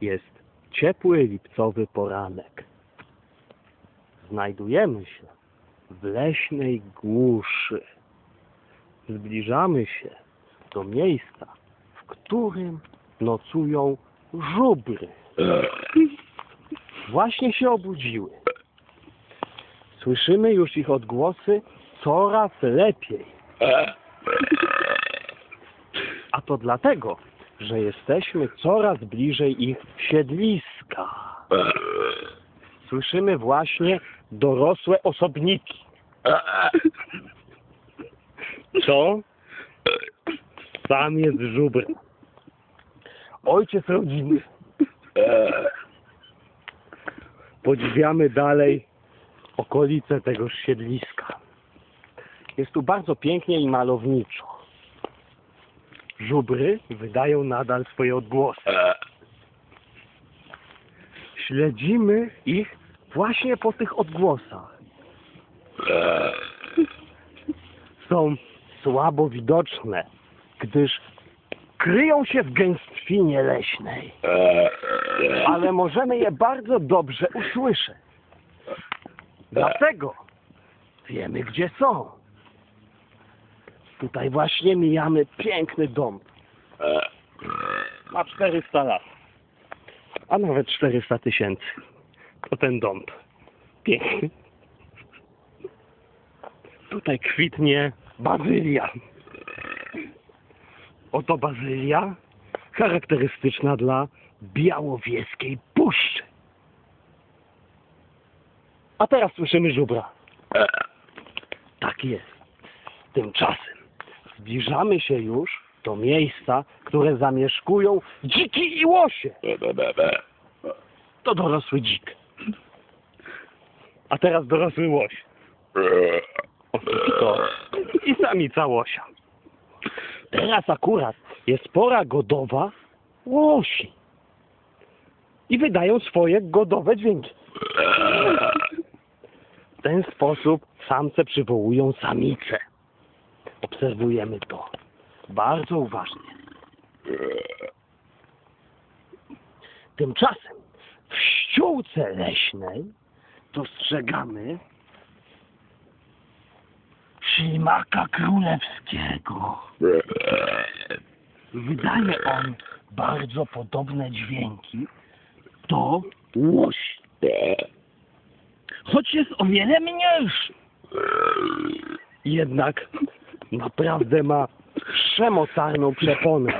Jest ciepły lipcowy poranek. Znajdujemy się w leśnej głuszy. Zbliżamy się do miejsca, w którym nocują żubry. Właśnie się obudziły. Słyszymy już ich odgłosy coraz lepiej. A to dlatego, że jesteśmy coraz bliżej ich siedliska. Słyszymy właśnie dorosłe osobniki. To samiec żubr. Ojciec rodziny. Podziwiamy dalej okolice tegoż siedliska. Jest tu bardzo pięknie i malowniczo. Żubry wydają nadal swoje odgłosy. Śledzimy ich właśnie po tych odgłosach. Są słabo widoczne, gdyż kryją się w gęstwinie leśnej. Ale możemy je bardzo dobrze usłyszeć. Dlatego wiemy, gdzie są. Tutaj właśnie mijamy piękny dom. Ma 400 lat. A nawet 400 tysięcy. To ten dąb. Piękny. Tutaj kwitnie bazylia. Oto bazylia charakterystyczna dla białowieskiej puszczy. A teraz słyszymy żubra. Tak jest. Tymczasem zbliżamy się już do miejsca, które zamieszkują dziki i łosie. To dorosły dzik. A teraz dorosły łoś. To. I samica łosia. Teraz akurat jest pora godowa łosi. I wydają swoje godowe dźwięki. W ten sposób samce przywołują samice. Obserwujemy to bardzo uważnie. Tymczasem w ściółce leśnej dostrzegamy ślimaka królewskiego. Wydaje on bardzo podobne dźwięki do łosi. Choć jest o wiele mniejszy. Jednak naprawdę ma przemocarną przeponę.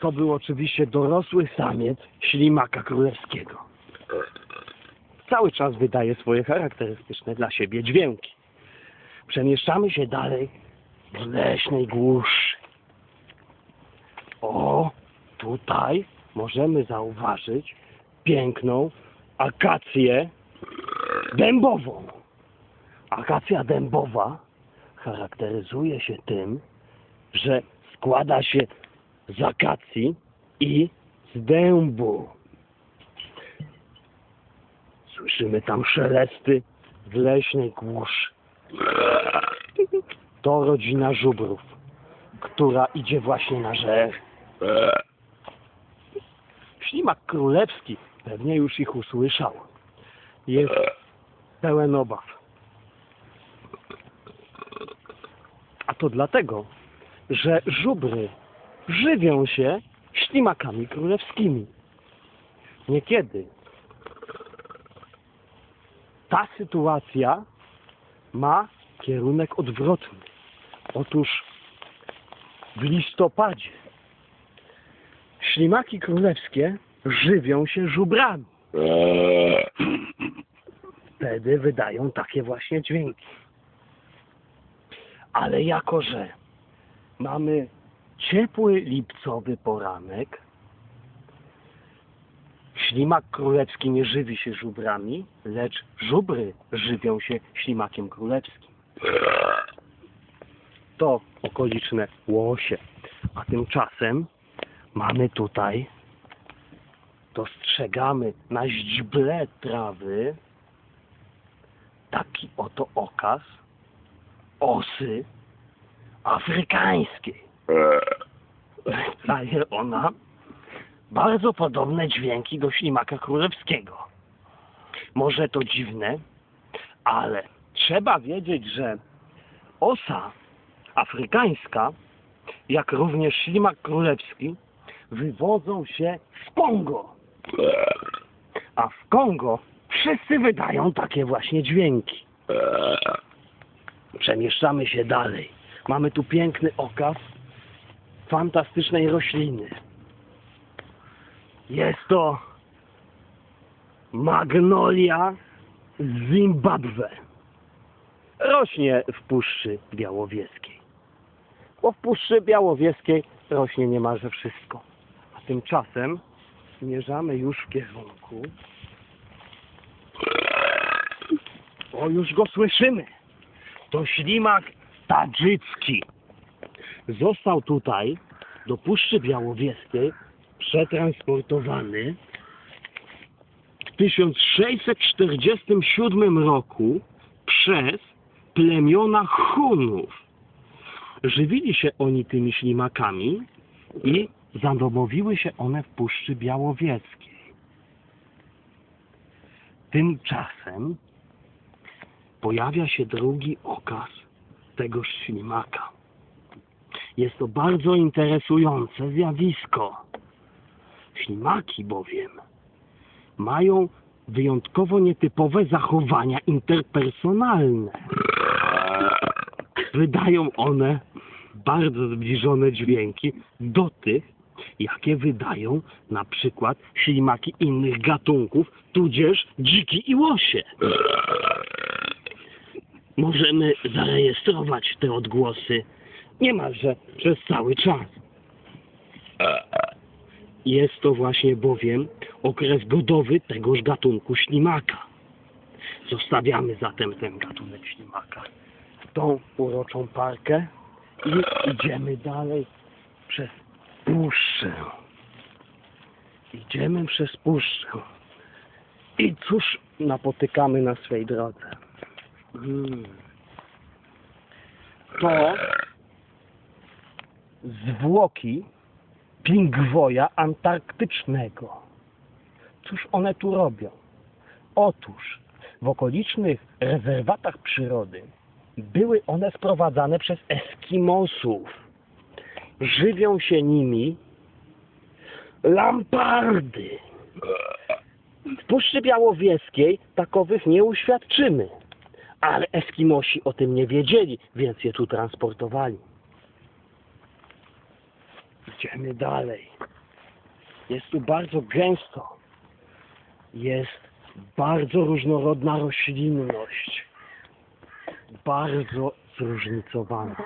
To był oczywiście dorosły samiec ślimaka królewskiego. Cały czas wydaje swoje charakterystyczne dla siebie dźwięki. Przemieszczamy się dalej w leśnej głuszy. O, tutaj możemy zauważyć piękną akację dębową. Akacja dębowa charakteryzuje się tym, że składa się z akacji i z dębu. Słyszymy tam szelesty w leśnej głuszy. To rodzina żubrów, która idzie właśnie na żer. Ślimak królewski pewnie już ich usłyszał. Jest pełen obaw. A to dlatego, że żubry żywią się ślimakami królewskimi. Niekiedy ta sytuacja ma kierunek odwrotny. Otóż w listopadzie ślimaki królewskie żywią się żubrami. Wtedy wydają takie właśnie dźwięki. Ale jako, że mamy ciepły lipcowy poranek, ślimak królewski nie żywi się żubrami, lecz żubry żywią się ślimakiem królewskim. To okoliczne łosie. A tymczasem mamy tutaj, dostrzegamy na źdźble trawy taki oto okaz osy afrykańskiej. Daje ona bardzo podobne dźwięki do ślimaka królewskiego. Może to dziwne, ale trzeba wiedzieć, że osa afrykańska, jak również ślimak królewski, wywodzą się z Kongo. A w Kongo wszyscy wydają takie właśnie dźwięki. Przemieszczamy się dalej. Mamy tu piękny okaz fantastycznej rośliny. Jest to magnolia Zimbabwe. Rośnie w Puszczy Białowieskiej. Bo w Puszczy Białowieskiej rośnie niemalże wszystko. A tymczasem zmierzamy już w kierunku. O, już go słyszymy. To ślimak tadżycki. Został tutaj do Puszczy Białowieskiej przetransportowany w 1647 roku przez plemiona Hunów. Żywili się oni tymi ślimakami i zadomowiły się one w Puszczy Białowieskiej. Tymczasem pojawia się drugi okaz tego ślimaka. Jest to bardzo interesujące zjawisko. Ślimaki bowiem mają wyjątkowo nietypowe zachowania interpersonalne. Wydają one bardzo zbliżone dźwięki do tych, jakie wydają na przykład ślimaki innych gatunków, tudzież dziki i łosie. Możemy zarejestrować te odgłosy niemalże przez cały czas. Jest to właśnie bowiem okres godowy tegoż gatunku ślimaka. Zostawiamy zatem ten gatunek ślimaka tą uroczą parkę i idziemy dalej przez puszczę. Idziemy przez puszczę. I cóż napotykamy na swej drodze? To zwłoki pingwoja antarktycznego. Cóż one tu robią? Otóż w okolicznych rezerwatach przyrody były one sprowadzane przez Eskimosów. Żywią się nimi lampardy. W Puszczy Białowieskiej takowych nie uświadczymy. Ale Eskimosi o tym nie wiedzieli, więc je tu transportowali. Idziemy dalej. Jest tu bardzo gęsto. Jest bardzo różnorodna roślinność. Bardzo zróżnicowana.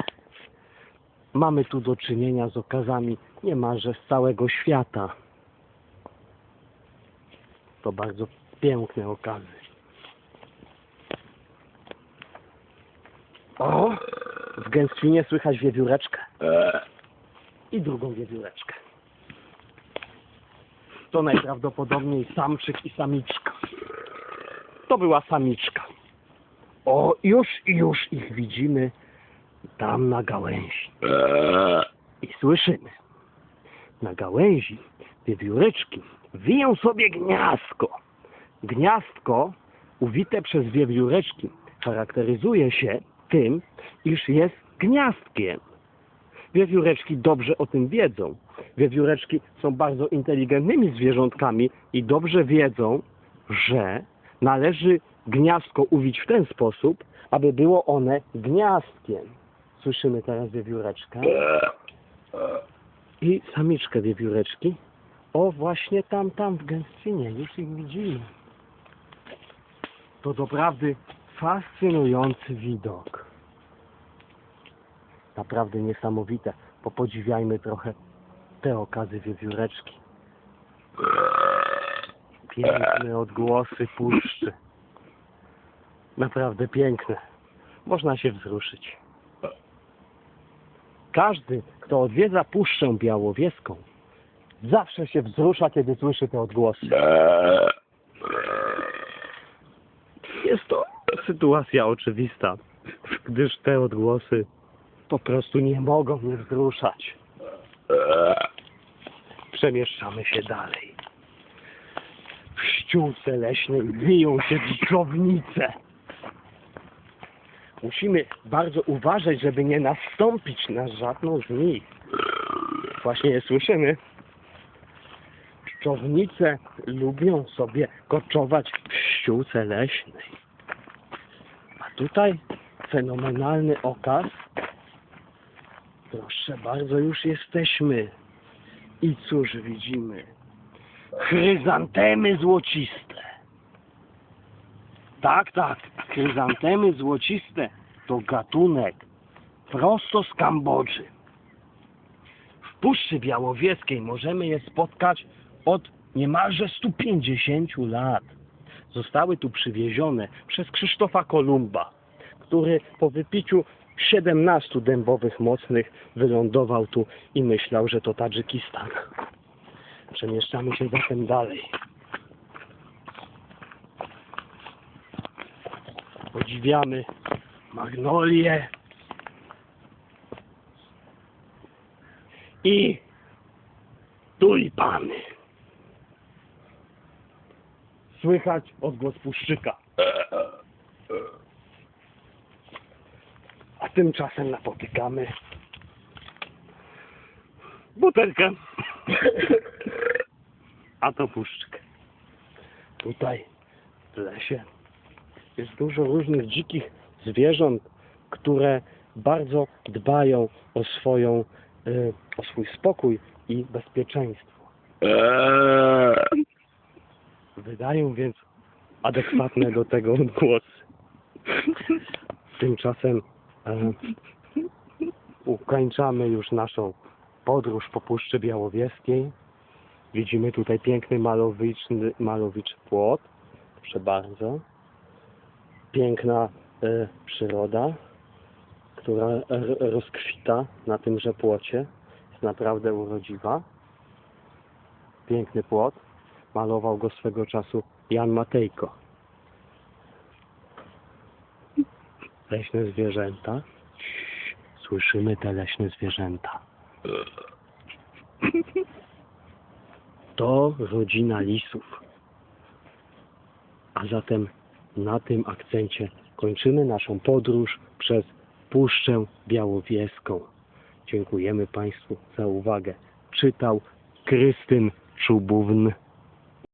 Mamy tu do czynienia z okazami niemalże z całego świata. To bardzo piękne okazy. O! W gęstwinie słychać wiewióreczkę i drugą wiewióreczkę. To najprawdopodobniej samczyk i samiczka. To była samiczka. O, już i już ich widzimy tam na gałęzi. I słyszymy. Na gałęzi wiewióreczki wiją sobie gniazdko. Gniazdko uwite przez wiewióreczki charakteryzuje się tym, iż jest gniazdkiem. Wiewióreczki dobrze o tym wiedzą. Wiewióreczki są bardzo inteligentnymi zwierzątkami i dobrze wiedzą, że należy gniazdko uwić w ten sposób, aby było one gniazdkiem. Słyszymy teraz wiewióreczkę i samiczkę wiewióreczki. O, właśnie tam, tam w gęstwinie, już ich widzimy. To doprawdy fascynujący widok. Naprawdę niesamowite. Popodziwiajmy trochę te okazy wiewióreczki. Piękne odgłosy puszczy. Naprawdę piękne. Można się wzruszyć. Każdy, kto odwiedza Puszczę Białowieską, zawsze się wzrusza, kiedy słyszy te odgłosy. Jest to sytuacja oczywista, gdyż te odgłosy po prostu nie mogą mnie wzruszać. przemieszczamy się dalej. W ściółce leśnej wyją się dżdżownice. Musimy bardzo uważać, żeby nie nastąpić na żadną z nich. Właśnie je słyszymy. Dżdżownice lubią sobie koczować w ściółce leśnej. Tutaj fenomenalny okaz. Proszę bardzo, już jesteśmy. I cóż widzimy? Chryzantemy złociste. Tak, tak, chryzantemy złociste to gatunek prosto z Kambodży. W Puszczy Białowieskiej możemy je spotkać od niemalże 150 lat. Zostały tu przywiezione przez Krzysztofa Kolumba, który po wypiciu 17 dębowych mocnych wylądował tu i myślał, że to Tadżykistan. Przemieszczamy się zatem dalej. Podziwiamy magnolie i tulipany. Słychać odgłos puszczyka. A tymczasem napotykamy butelkę. A to puszczyk. Tutaj w lesie jest dużo różnych dzikich zwierząt, które bardzo dbają o swoją, y, o swój spokój i bezpieczeństwo. Wydają więc adekwatne do tego odgłosy. Tymczasem e, ukończamy już naszą podróż po Puszczy Białowieskiej. Widzimy tutaj piękny malowiczny, malowiczy płot. Proszę bardzo. Piękna e, przyroda, która rozkwita na tymże płocie. Jest naprawdę urodziwa. Piękny płot. Malował go swego czasu Jan Matejko. Leśne zwierzęta. Słyszymy te leśne zwierzęta. To rodzina lisów. A zatem na tym akcencie kończymy naszą podróż przez Puszczę Białowieską. Dziękujemy Państwu za uwagę. Czytał Krystyn Czubówny.